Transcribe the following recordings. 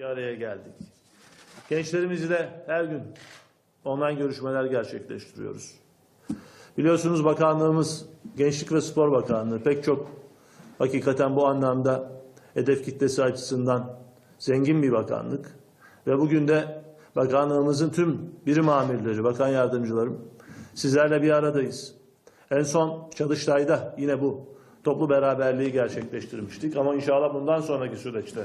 bir araya geldik. Gençlerimizle her gün online görüşmeler gerçekleştiriyoruz. Biliyorsunuz bakanlığımız Gençlik ve Spor Bakanlığı pek çok hakikaten bu anlamda hedef kitlesi açısından zengin bir bakanlık. Ve bugün de bakanlığımızın tüm birim amirleri, bakan yardımcılarım sizlerle bir aradayız. En son Çalıştay'da yine bu toplu beraberliği gerçekleştirmiştik. Ama inşallah bundan sonraki süreçte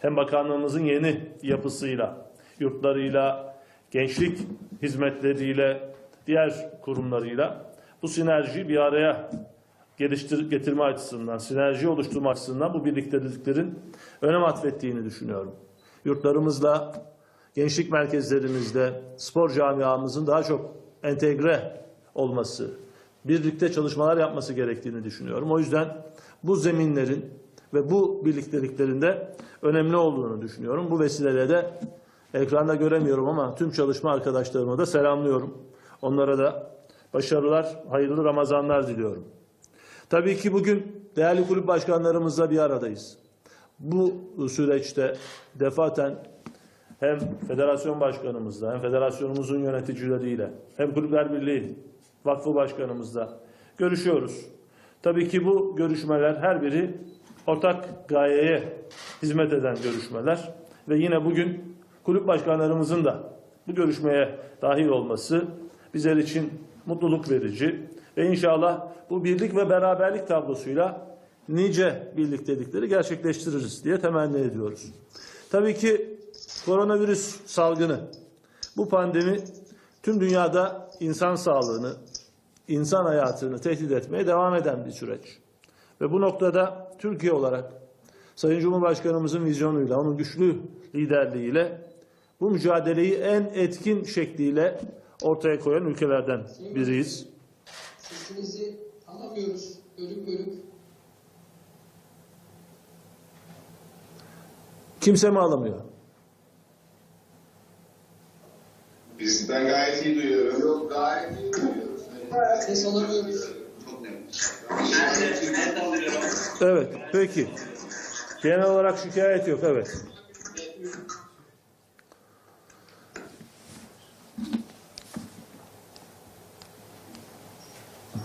hem bakanlığımızın yeni yapısıyla, yurtlarıyla, gençlik hizmetleriyle, diğer kurumlarıyla bu sinerjiyi bir araya geliştir getirme açısından, sinerji oluşturma açısından bu birlikteliklerin önem atfettiğini düşünüyorum. Yurtlarımızla, gençlik merkezlerimizde, spor camiamızın daha çok entegre olması, birlikte çalışmalar yapması gerektiğini düşünüyorum. O yüzden bu zeminlerin ve bu birlikteliklerin de önemli olduğunu düşünüyorum. Bu vesileyle de ekranda göremiyorum ama tüm çalışma arkadaşlarıma da selamlıyorum. Onlara da başarılar, hayırlı Ramazanlar diliyorum. Tabii ki bugün değerli kulüp başkanlarımızla bir aradayız. Bu süreçte defaten hem federasyon başkanımızla hem federasyonumuzun yöneticileriyle hem kulüpler birliği vakfı başkanımızla görüşüyoruz. Tabii ki bu görüşmeler her biri ortak gayeye hizmet eden görüşmeler ve yine bugün kulüp başkanlarımızın da bu görüşmeye dahil olması bizler için mutluluk verici ve inşallah bu birlik ve beraberlik tablosuyla nice birliktelikleri gerçekleştiririz diye temenni ediyoruz. Tabii ki koronavirüs salgını, bu pandemi tüm dünyada insan sağlığını, insan hayatını tehdit etmeye devam eden bir süreç. Ve bu noktada Türkiye olarak Sayın Cumhurbaşkanımızın vizyonuyla, onun güçlü liderliğiyle bu mücadeleyi en etkin şekliyle ortaya koyan ülkelerden biriyiz. Sesinizi alamıyoruz. Bölük bölük. Kimse mi alamıyor? Biz ben gayet iyi duyuyorum. Yok gayet iyi duyuyoruz. Ses alamıyoruz. Evet, peki. Genel olarak şikayet yok, evet.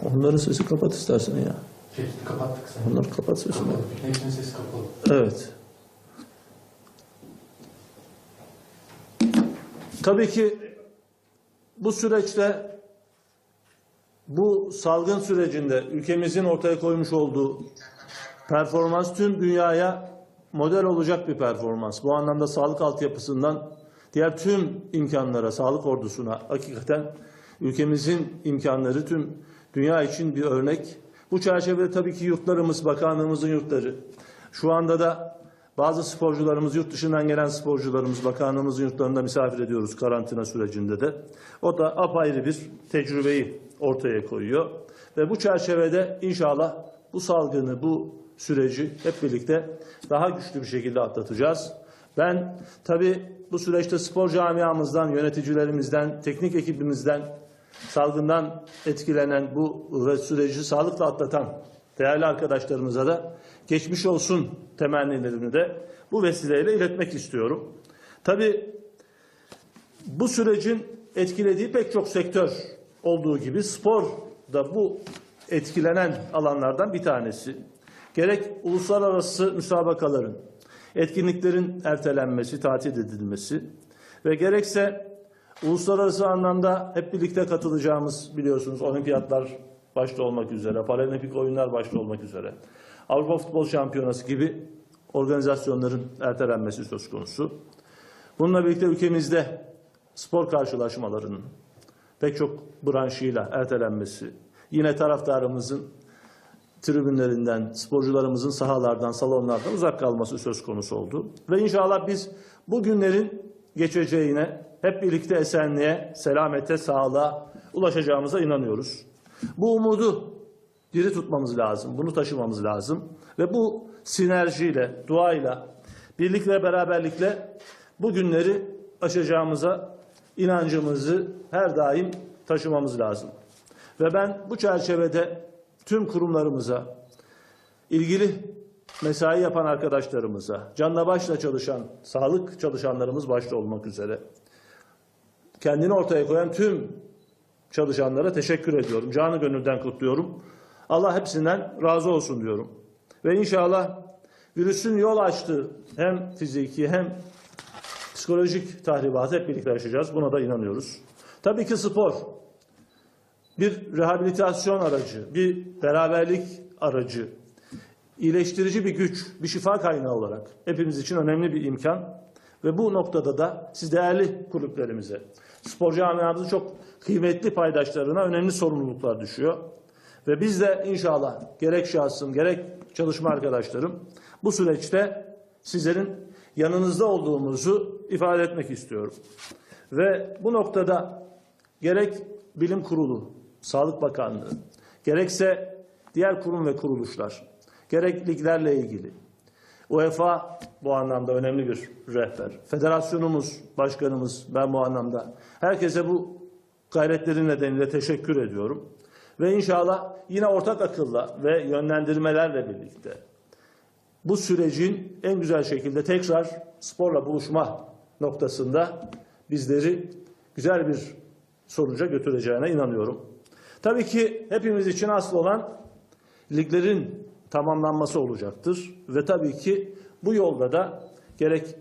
Onların sesi kapat istersen ya. Çeşitli kapattık sen. Onları kapat sesini. Kapattık. Hepsinin sesi kapalı. Evet. Tabii ki bu süreçte bu salgın sürecinde ülkemizin ortaya koymuş olduğu performans tüm dünyaya model olacak bir performans. Bu anlamda sağlık altyapısından diğer tüm imkanlara, sağlık ordusuna hakikaten ülkemizin imkanları tüm dünya için bir örnek. Bu çerçevede tabii ki yurtlarımız, bakanlığımızın yurtları. Şu anda da bazı sporcularımız, yurt dışından gelen sporcularımız bakanlığımızın yurtlarında misafir ediyoruz karantina sürecinde de. O da apayrı bir tecrübeyi ortaya koyuyor. Ve bu çerçevede inşallah bu salgını, bu süreci hep birlikte daha güçlü bir şekilde atlatacağız. Ben tabii bu süreçte spor camiamızdan, yöneticilerimizden, teknik ekibimizden, salgından etkilenen bu süreci sağlıkla atlatan değerli arkadaşlarımıza da geçmiş olsun temennilerini de bu vesileyle iletmek istiyorum. Tabii bu sürecin etkilediği pek çok sektör olduğu gibi spor da bu etkilenen alanlardan bir tanesi. Gerek uluslararası müsabakaların, etkinliklerin ertelenmesi, tatil edilmesi ve gerekse uluslararası anlamda hep birlikte katılacağımız biliyorsunuz olimpiyatlar başta olmak üzere, paralimpik oyunlar başta olmak üzere, Avrupa Futbol Şampiyonası gibi organizasyonların ertelenmesi söz konusu. Bununla birlikte ülkemizde spor karşılaşmalarının pek çok branşıyla ertelenmesi, yine taraftarımızın tribünlerinden, sporcularımızın sahalardan, salonlardan uzak kalması söz konusu oldu. Ve inşallah biz bu günlerin geçeceğine, hep birlikte esenliğe, selamete, sağlığa ulaşacağımıza inanıyoruz. Bu umudu diri tutmamız lazım, bunu taşımamız lazım. Ve bu sinerjiyle, duayla, birlik ve beraberlikle bu günleri aşacağımıza inancımızı her daim taşımamız lazım. Ve ben bu çerçevede tüm kurumlarımıza, ilgili mesai yapan arkadaşlarımıza, canla başla çalışan, sağlık çalışanlarımız başta olmak üzere, kendini ortaya koyan tüm çalışanlara teşekkür ediyorum. Canı gönülden kutluyorum. Allah hepsinden razı olsun diyorum. Ve inşallah virüsün yol açtığı hem fiziki hem psikolojik tahribatı hep birlikte yaşayacağız. Buna da inanıyoruz. Tabii ki spor bir rehabilitasyon aracı, bir beraberlik aracı, iyileştirici bir güç, bir şifa kaynağı olarak hepimiz için önemli bir imkan. Ve bu noktada da siz değerli kulüplerimize, spor camiamızın çok kıymetli paydaşlarına önemli sorumluluklar düşüyor. Ve biz de inşallah gerek şahsım gerek çalışma arkadaşlarım bu süreçte sizlerin yanınızda olduğumuzu ifade etmek istiyorum. Ve bu noktada gerek Bilim Kurulu, Sağlık Bakanlığı, gerekse diğer kurum ve kuruluşlar, gerek liglerle ilgili, UEFA bu anlamda önemli bir rehber. Federasyonumuz, başkanımız ben bu anlamda herkese bu gayretleri nedeniyle teşekkür ediyorum. Ve inşallah yine ortak akılla ve yönlendirmelerle birlikte bu sürecin en güzel şekilde tekrar sporla buluşma noktasında bizleri güzel bir sonuca götüreceğine inanıyorum. Tabii ki hepimiz için asıl olan liglerin tamamlanması olacaktır ve tabii ki bu yolda da gerek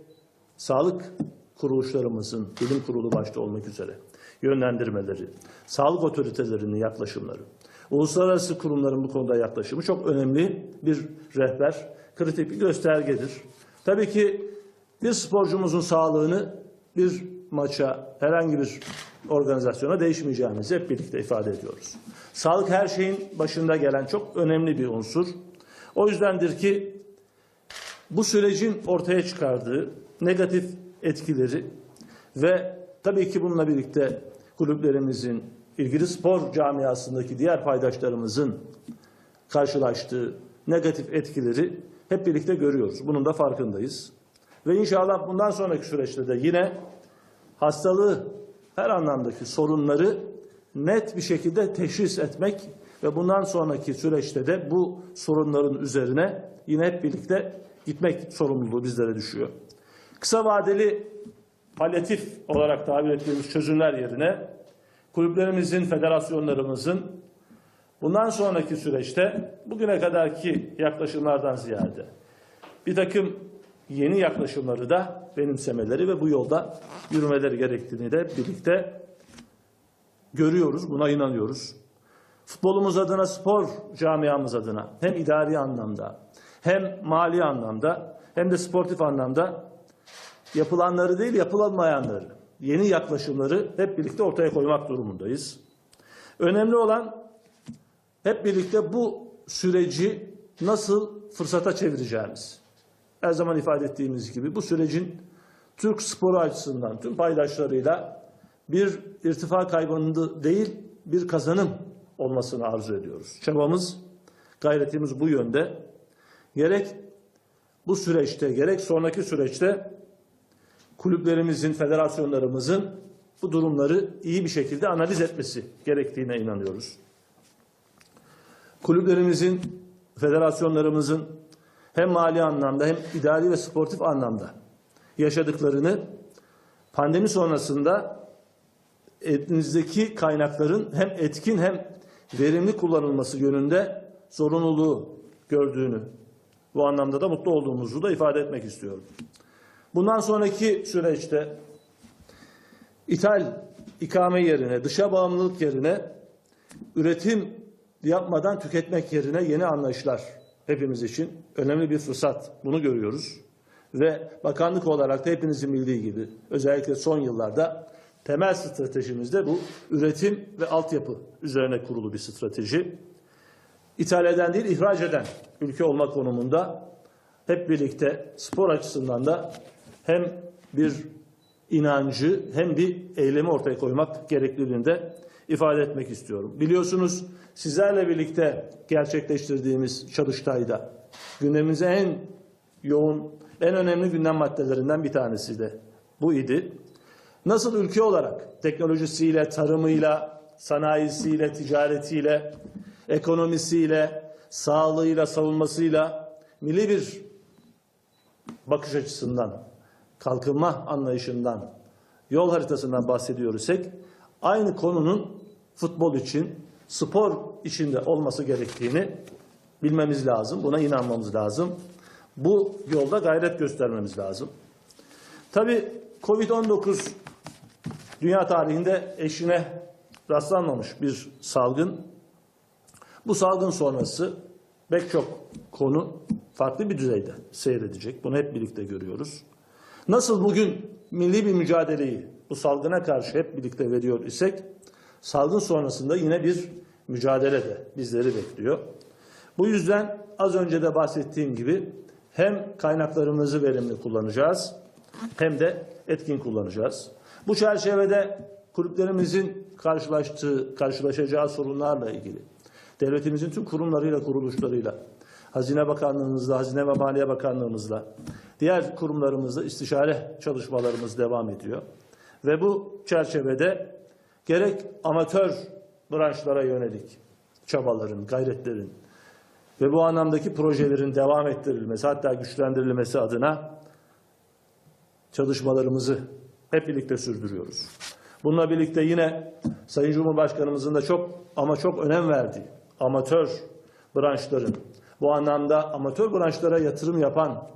sağlık kuruluşlarımızın, bilim kurulu başta olmak üzere yönlendirmeleri, sağlık otoritelerinin yaklaşımları, uluslararası kurumların bu konuda yaklaşımı çok önemli bir rehber, kritik bir göstergedir. Tabii ki bir sporcumuzun sağlığını bir maça, herhangi bir organizasyona değişmeyeceğimizi hep birlikte ifade ediyoruz. Sağlık her şeyin başında gelen çok önemli bir unsur. O yüzdendir ki bu sürecin ortaya çıkardığı negatif etkileri ve tabii ki bununla birlikte kulüplerimizin, ilgili spor camiasındaki diğer paydaşlarımızın karşılaştığı negatif etkileri hep birlikte görüyoruz. Bunun da farkındayız. Ve inşallah bundan sonraki süreçte de yine hastalığı her anlamdaki sorunları net bir şekilde teşhis etmek ve bundan sonraki süreçte de bu sorunların üzerine yine hep birlikte gitmek sorumluluğu bizlere düşüyor. Kısa vadeli palyatif olarak tabir ettiğimiz çözümler yerine kulüplerimizin, federasyonlarımızın bundan sonraki süreçte bugüne kadarki yaklaşımlardan ziyade bir takım yeni yaklaşımları da benimsemeleri ve bu yolda yürümeleri gerektiğini de birlikte görüyoruz, buna inanıyoruz. Futbolumuz adına, spor camiamız adına hem idari anlamda hem mali anlamda hem de sportif anlamda yapılanları değil yapılamayanları, yeni yaklaşımları hep birlikte ortaya koymak durumundayız. Önemli olan hep birlikte bu süreci nasıl fırsata çevireceğimiz. Her zaman ifade ettiğimiz gibi bu sürecin Türk sporu açısından tüm paydaşlarıyla bir irtifa kaybında değil bir kazanım olmasını arzu ediyoruz. Çabamız, gayretimiz bu yönde. Gerek bu süreçte gerek sonraki süreçte kulüplerimizin, federasyonlarımızın bu durumları iyi bir şekilde analiz etmesi gerektiğine inanıyoruz. Kulüplerimizin, federasyonlarımızın hem mali anlamda hem idari ve sportif anlamda yaşadıklarını pandemi sonrasında elinizdeki kaynakların hem etkin hem verimli kullanılması yönünde zorunluluğu gördüğünü bu anlamda da mutlu olduğumuzu da ifade etmek istiyorum. Bundan sonraki süreçte ithal ikame yerine, dışa bağımlılık yerine üretim yapmadan tüketmek yerine yeni anlayışlar hepimiz için önemli bir fırsat. Bunu görüyoruz. Ve bakanlık olarak da hepinizin bildiği gibi özellikle son yıllarda temel stratejimizde bu üretim ve altyapı üzerine kurulu bir strateji. İthal eden değil, ihraç eden ülke olma konumunda hep birlikte spor açısından da hem bir inancı hem bir eylemi ortaya koymak gerekliliğini de ifade etmek istiyorum. Biliyorsunuz sizlerle birlikte gerçekleştirdiğimiz çalıştayda gündemimize en yoğun, en önemli gündem maddelerinden bir tanesi de bu idi. Nasıl ülke olarak teknolojisiyle, tarımıyla, sanayisiyle, ticaretiyle, ekonomisiyle, sağlığıyla, savunmasıyla milli bir bakış açısından, kalkınma anlayışından, yol haritasından bahsediyor isek aynı konunun futbol için, spor içinde olması gerektiğini bilmemiz lazım. Buna inanmamız lazım. Bu yolda gayret göstermemiz lazım. Tabii Covid-19 dünya tarihinde eşine rastlanmamış bir salgın. Bu salgın sonrası pek çok konu farklı bir düzeyde seyredecek. Bunu hep birlikte görüyoruz. Nasıl bugün milli bir mücadeleyi bu salgına karşı hep birlikte veriyor isek, salgın sonrasında yine bir mücadele de bizleri bekliyor. Bu yüzden az önce de bahsettiğim gibi hem kaynaklarımızı verimli kullanacağız hem de etkin kullanacağız. Bu çerçevede kulüplerimizin karşılaştığı, karşılaşacağı sorunlarla ilgili devletimizin tüm kurumlarıyla, kuruluşlarıyla, Hazine Bakanlığımızla, Hazine ve Maliye Bakanlığımızla, diğer kurumlarımızla istişare çalışmalarımız devam ediyor. Ve bu çerçevede gerek amatör branşlara yönelik çabaların, gayretlerin ve bu anlamdaki projelerin devam ettirilmesi, hatta güçlendirilmesi adına çalışmalarımızı hep birlikte sürdürüyoruz. Bununla birlikte yine Sayın Cumhurbaşkanımızın da çok ama çok önem verdiği amatör branşların, bu anlamda amatör branşlara yatırım yapan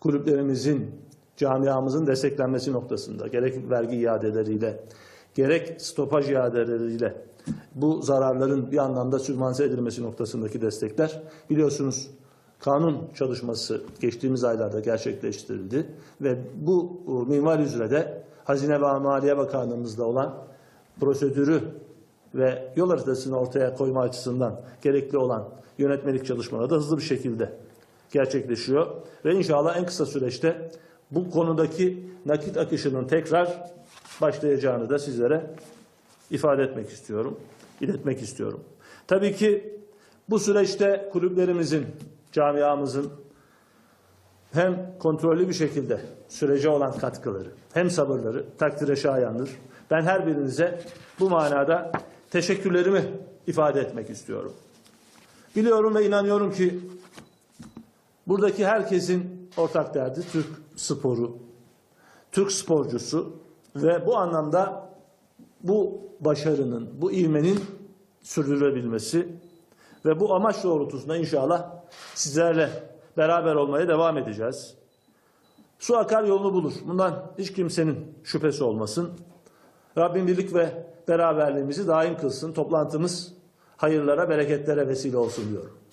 kulüplerimizin, camiamızın desteklenmesi noktasında gerek vergi iadeleriyle, gerek stopaj iadeleriyle bu zararların bir anlamda sürmanse edilmesi noktasındaki destekler biliyorsunuz kanun çalışması geçtiğimiz aylarda gerçekleştirildi ve bu e, minval üzere de Hazine ve Maliye Bakanlığımızda olan prosedürü ve yol haritasını ortaya koyma açısından gerekli olan yönetmelik çalışmaları da hızlı bir şekilde gerçekleşiyor. Ve inşallah en kısa süreçte bu konudaki nakit akışının tekrar başlayacağını da sizlere ifade etmek istiyorum, iletmek istiyorum. Tabii ki bu süreçte kulüplerimizin, camiamızın hem kontrollü bir şekilde sürece olan katkıları hem sabırları takdire şayandır. Ben her birinize bu manada teşekkürlerimi ifade etmek istiyorum. Biliyorum ve inanıyorum ki buradaki herkesin ortak derdi Türk sporu, Türk sporcusu ve bu anlamda bu başarının, bu ivmenin sürdürülebilmesi ve bu amaç doğrultusunda inşallah sizlerle beraber olmaya devam edeceğiz. Su akar yolunu bulur. Bundan hiç kimsenin şüphesi olmasın. Rabbim birlik ve beraberliğimizi daim kılsın. Toplantımız hayırlara, bereketlere vesile olsun diyorum.